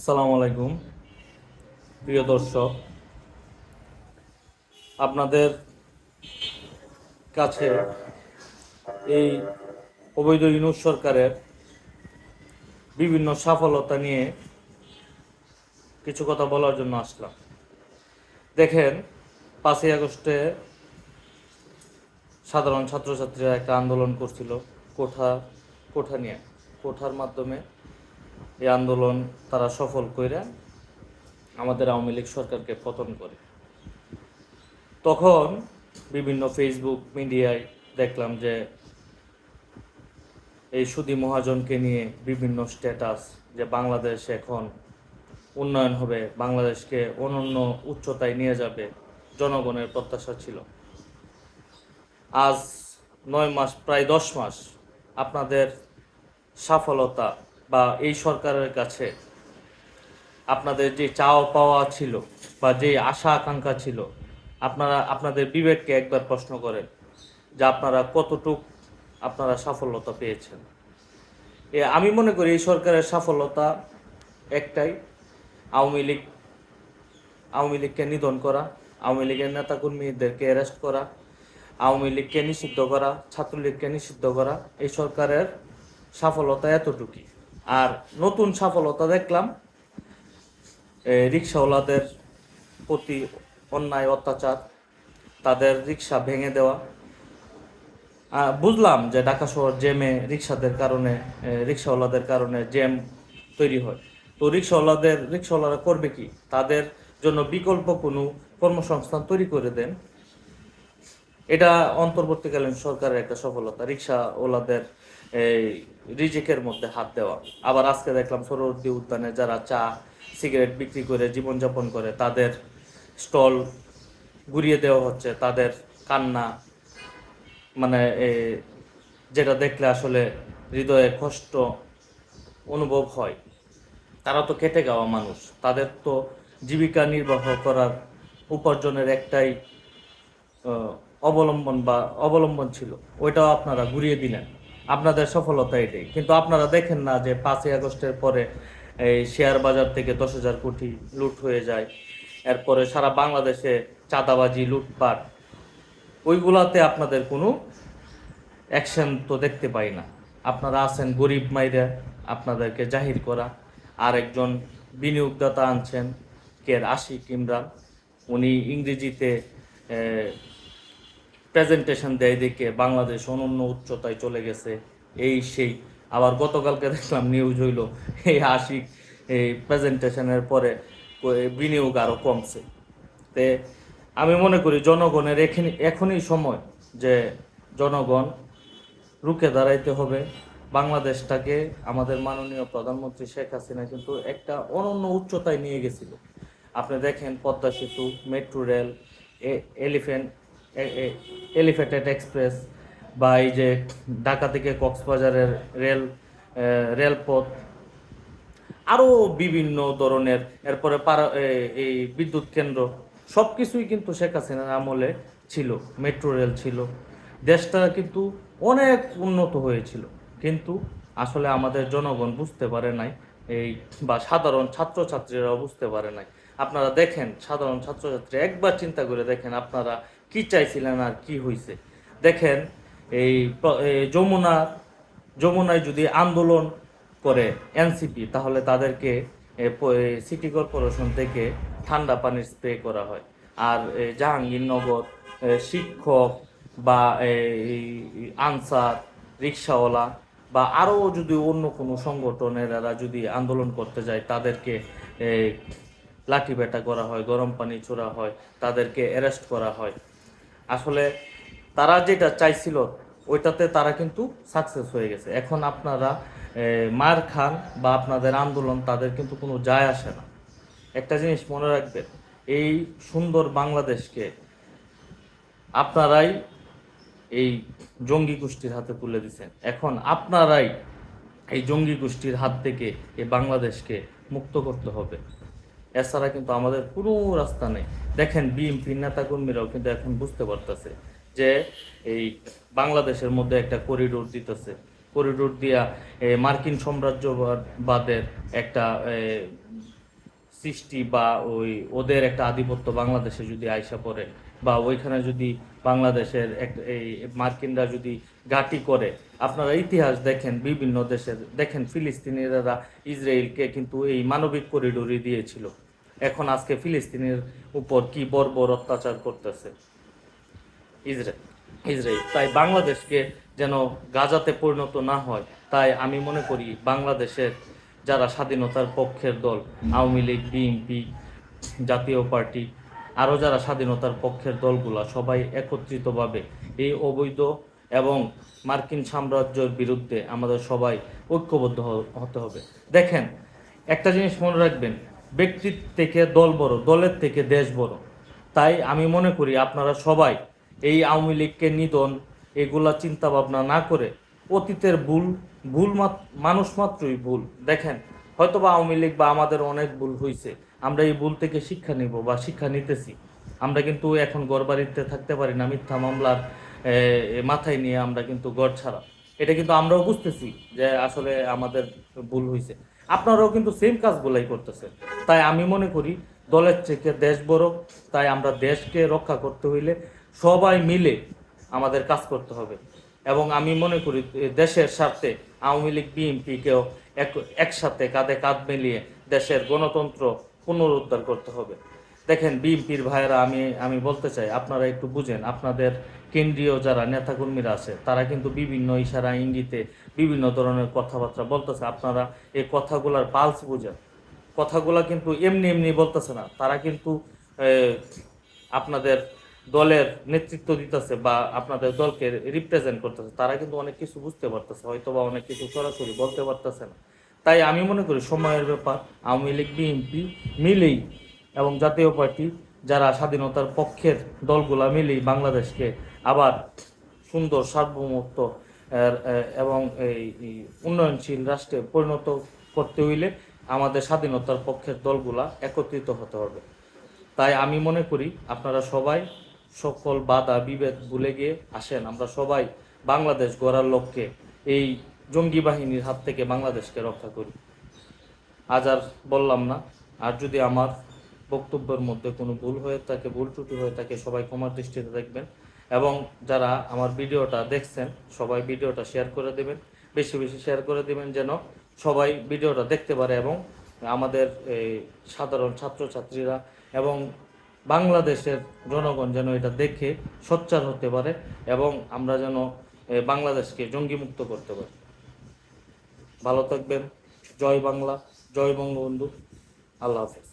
আসসালামু আলাইকুম। প্রিয় দর্শক, আপনাদের কাছে এই অবৈধ ইউনুস সরকারের বিভিন্ন সফলতা নিয়ে কিছু কথা বলার জন্য আসলাম। দেখেন, পাঁচই আগস্টে সাধারণ ছাত্রছাত্রীরা একটা আন্দোলন করছিল কোঠা কোঠা নিয়ে। কোঠার মাধ্যমে এই আন্দোলন তারা সফল কইরা আমাদের আওয়ামী লীগ সরকারকে পতন করে। তখন বিভিন্ন ফেসবুক মিডিয়ায় দেখলাম যে এই সুদী মহাজনকে নিয়ে বিভিন্ন স্ট্যাটাস যে বাংলাদেশ এখন উন্নয়ন হবে, বাংলাদেশকে অনন্য উচ্চতায় নিয়ে যাবে জনগণের প্রত্যাশা ছিল। আজ নয় মাস, প্রায় দশ মাস আপনাদের সফলতা বা এই সরকারের কাছে আপনাদের যে চাওয়া পাওয়া ছিল বা যে আশা আকাঙ্ক্ষা ছিল, আপনারা, আপনাদের বিবেককে একবার প্রশ্ন করেন যে আপনারা কতটুক আপনারা সাফল্যতা পেয়েছেন। এ, আমি মনে করি এই সরকারের সাফল্যতা একটাই, আওয়ামী লীগ, আওয়ামী লীগকে নিধন করা, আওয়ামী লীগের নেতাকর্মীদেরকে অ্যারেস্ট করা, আওয়ামী লীগকে নিষিদ্ধ করা, ছাত্রলীগকে নিষিদ্ধ করা, এই সরকারের সফলতা এতটুকুই। আর নতুন সফলতা দেখলাম। রিক্সাওয়ালাদের প্রতি অন্যায়, অত্যাচার, তাদের রিক্সা ভেঙে দেওয়া। বুঝলাম যে ঢাকা শহর জ্যামে রিক্সাদের কারণে রিক্সাওয়ালাদের কারণে জ্যাম তৈরি হয়। তো রিক্সাওয়ালাদের রিক্সাওয়ালারা করবে কি? তাদের জন্য বিকল্প কোনো কর্মসংস্থান তৈরি করে দেন। এটা অন্তর্বর্তীকালীন সরকারের একটা সফলতা। রিক্সাওয়ালাদের এই রিজেকের মধ্যে হাত দেওয়া। আবার আজকে দেখলাম সরোবর্তী উদ্যানে যারা চা, সিগারেট বিক্রি করে, জীবনযাপন করে, তাদের স্টল ঘুরিয়ে দেওয়া হচ্ছে, তাদের কান্না মানে যেটা দেখলে আসলে হৃদয়ে কষ্ট অনুভব হয়। তারা তো কেটে গাওয়া মানুষ, তাদের তো জীবিকা নির্বাহ করার উপার্জনের একটাই অবলম্বন বা অবলম্বন ছিল। ওইটাও আপনারা ঘুরিয়ে দিলেন। আপনাদের সফলতা এটাই। কিন্তু আপনারা দেখেন না যে পাঁচই আগস্টের পরে এই শেয়ার বাজার থেকে দশ হাজার কোটি লুট হয়ে যায়। এরপরে সারা বাংলাদেশে চাঁদাবাজি, লুটপাট, ওইগুলাতে আপনাদের কোনো অ্যাকশন তো দেখতে পাই না। আপনারা আছেন গরিব মাইরা, আপনাদেরকে জাহির করা। আর একজন বিনিয়োগদাতা আনছেন, কে আশিক ইমরান। উনি ইংরেজিতে প্রেজেন্টেশন দেয় দেখে বাংলাদেশ অনন্য উচ্চতায় চলে গেছে। এই সেই। আবার গতকালকে দেখলাম নিউজ হইল, এই আশিক এই প্রেজেন্টেশনের পরে বিনিয়োগ আরও কমছে। তে আমি মনে করি জনগণের এখানে, এখনই সময় যে জনগণ রুখে দাঁড়াইতে হবে। বাংলাদেশটাকে আমাদের মাননীয় প্রধানমন্ত্রী শেখ হাসিনা কিন্তু একটা অনন্য উচ্চতায় নিয়ে গেছিল। আপনি দেখেন Padma Setu metro rail elephant elevated express বা এই যে ঢাকা থেকে কক্সবাজারের রেল রেলপথ আরও বিভিন্ন ধরনের, এরপরে পারা এই বিদ্যুৎ কেন্দ্র সব কিছুই কিন্তু শেখ হাসিনার আমলে ছিল, মেট্রো রেল ছিল। দেশটা কিন্তু অনেক উন্নত হয়েছিল, কিন্তু আসলে আমাদের জনগণ বুঝতে পারে নাই, এই, বা সাধারণ ছাত্রছাত্রীরাও বুঝতে পারে নাই। আপনারা দেখেন, সাধারণ ছাত্রছাত্রী, একবার চিন্তা করে দেখেন আপনারা কি চাইছিলেন আর কি হয়েছে দেখেন, এই যমুনা, যমুনায় যদি আন্দোলন করে এনসিপি, তাহলে তাদেরকে সিটি কর্পোরেশন থেকে ঠান্ডা পানির স্প্রে করা হয়। আর জাহাঙ্গীরনগর শিক্ষক বা এই আনসার, রিক্সাওয়ালা বা আরও যদি অন্য কোনো সংগঠনের যদি আন্দোলন করতে যায়, তাদেরকে লাঠি বেটা করা হয়, গরম পানি ছোড়া হয়, তাদেরকে অ্যারেস্ট করা হয়। আসলে তারা যেটা চাইছিল, ওইটাতে তারা কিন্তু সাকসেস হয়ে গেছে। এখন আপনারা মার খান বা আপনাদের আন্দোলন, তাদের কিন্তু কোনো যায় আসে না। একটা জিনিস মনে রাখবেন, এই সুন্দর বাংলাদেশকে আপনারাই এই জঙ্গি গোষ্ঠীর হাতে তুলে দিচ্ছেন এখন আপনারাই এই জঙ্গি গোষ্ঠীর হাত থেকে এই বাংলাদেশকে মুক্ত করতে হবে। এছাড়া কিন্তু আমাদের কোনো রাস্তা নেই। দেখেন বিএনপির নেতাকর্মীরাও কিন্তু এখন বুঝতে পারতেছে যে এই বাংলাদেশের মধ্যে একটা করিডোর দিতেছে। করিডোর দিয়া মার্কিন সাম্রাজ্যবাদের একটা সৃষ্টি বা ওই ওদের একটা আধিপত্য বাংলাদেশে যদি আইসা পড়ে বা ওইখানে যদি বাংলাদেশের এক এই মার্কিনরা যদি ঘাঁটি করে। আপনারা ইতিহাস দেখেন বিভিন্ন দেশের, দেখেন ফিলিস্তিনিরা, ইসরায়েলকে কিন্তু এই মানবিক করিডোরই দিয়েছিল। এখন আজকে ফিলিস্তিনের উপর কি বর্বর অত্যাচার করতেছে? Israel Israel. তাই বাংলাদেশকে যেন গাজাতে পরিণত না হয়, তাই আমি মনে করি বাংলাদেশের যারা স্বাধীনতার পক্ষের দল, আওয়ামী লীগ, বিএনপি জাতীয় পার্টি, আরও যারা স্বাধীনতার পক্ষের দলগুলা, সবাই একত্রিতভাবে এই অবৈধ এবং মার্কিন সাম্রাজ্যের বিরুদ্ধে আমাদের সবাই ঐক্যবদ্ধ হতে হবে। দেখেন, একটা জিনিস মনে রাখবেন ব্যক্তির থেকে দল বড়, দলের থেকে দেশ বড়। তাই আমি মনে করি আপনারা সবাই এই আওয়ামী লীগকে নিধন, এগুলা চিন্তা ভাবনা না করে অতীতের ভুল ভুল মানুষ মাত্রই ভুল। দেখেন হয়তো বা আওয়ামী লীগ বা আমাদের অনেক ভুল হয়েছে আমরা এই ভুল থেকে শিক্ষা নিব বা শিক্ষা নিতেছি। আমরা কিন্তু এখন ঘর বাড়িতে থাকতে পারি না, মিথ্যা মামলার মাথায় নিয়ে আমরা কিন্তু গড় ছাড়া। এটা কিন্তু আমরাও বুঝতেছি যে আসলে আমাদের ভুল হয়েছে আপনারাও কিন্তু সেম কাজগুলাই করতেছেন তাই আমি মনে করি, দলের থেকে দেশ বড়, তাই আমরা দেশকে রক্ষা করতে হইলে সবাই মিলে আমাদের কাজ করতে হবে। এবং আমি মনে করি দেশের স্বার্থে আওয়ামী লীগ বিএনপিকেও এক, একসাথে কাঁধে কাঁধ মিলিয়ে দেশের গণতন্ত্র পুনরুদ্ধার করতে হবে। দেখেন বিএনপির ভাইয়েরা, আমি আমি বলতে চাই, আপনারা একটু বুঝেন, আপনাদের কেন্দ্রীয় যারা নেতাকর্মীরা আছে, তারা কিন্তু বিভিন্ন ইশারা, ইঙ্গিতে বিভিন্ন ধরনের কথাবার্তা বলতেছে। আপনারা এই কথাগুলার পালস বুঝেন। কথাগুলা কিন্তু এমনি এমনি বলতেছে না। তারা কিন্তু আপনাদের দলের নেতৃত্ব দিতেছে বা আপনাদের দলকে রিপ্রেজেন্ট করতেছে। তারা কিন্তু অনেক কিছু বুঝতে পারতেছে হয়তো বা অনেক কিছু সরাসরি বলতে পারতেছে না। তাই আমি মনে করি, সময়ের ব্যাপার, আওয়ামী লীগ, বিএনপি মিলেই এবং জাতীয় পার্টি যারা স্বাধীনতার পক্ষের দলগুলা মিলেই বাংলাদেশকে আবার সুন্দর সার্বভৌমত্ব এবং এই উন্নয়নশীল রাষ্ট্রে পরিণত করতে হইলে আমাদের স্বাধীনতার পক্ষের দলগুলা একত্রিত হতে হবে। তাই আমি মনে করি আপনারা সবাই সকল বাধা, বিভেদ ভুলে গিয়ে আসেন। আমরা সবাই বাংলাদেশ গড়ার লক্ষ্যে এই জঙ্গি বাহিনীর হাত থেকে বাংলাদেশকে রক্ষা করি। আজ আর বললাম না, আর যদি আমার বক্তব্যের মধ্যে কোনো ভুল হয়ে থাকে, ভুল ত্রুটি হয়ে থাকে, সবাই ক্ষমার দৃষ্টিতে দেখবেন। এবং যারা আমার ভিডিওটা দেখছেন, সবাই ভিডিওটা শেয়ার করে দেবেন, বেশি বেশি শেয়ার করে দেবেন যেন সবাই ভিডিওটা দেখতে পারে এবং আমাদের এই সাধারণ ছাত্রছাত্রীরা এবং বাংলাদেশের জনগণ যেন এটা দেখে সোচ্চার হতে পারে এবং আমরা যেন বাংলাদেশকে জঙ্গিমুক্ত করতে পারি। ভালো থাকবেন, জয় বাংলা, জয় বঙ্গবন্ধু, আল্লাহ হাফেজ।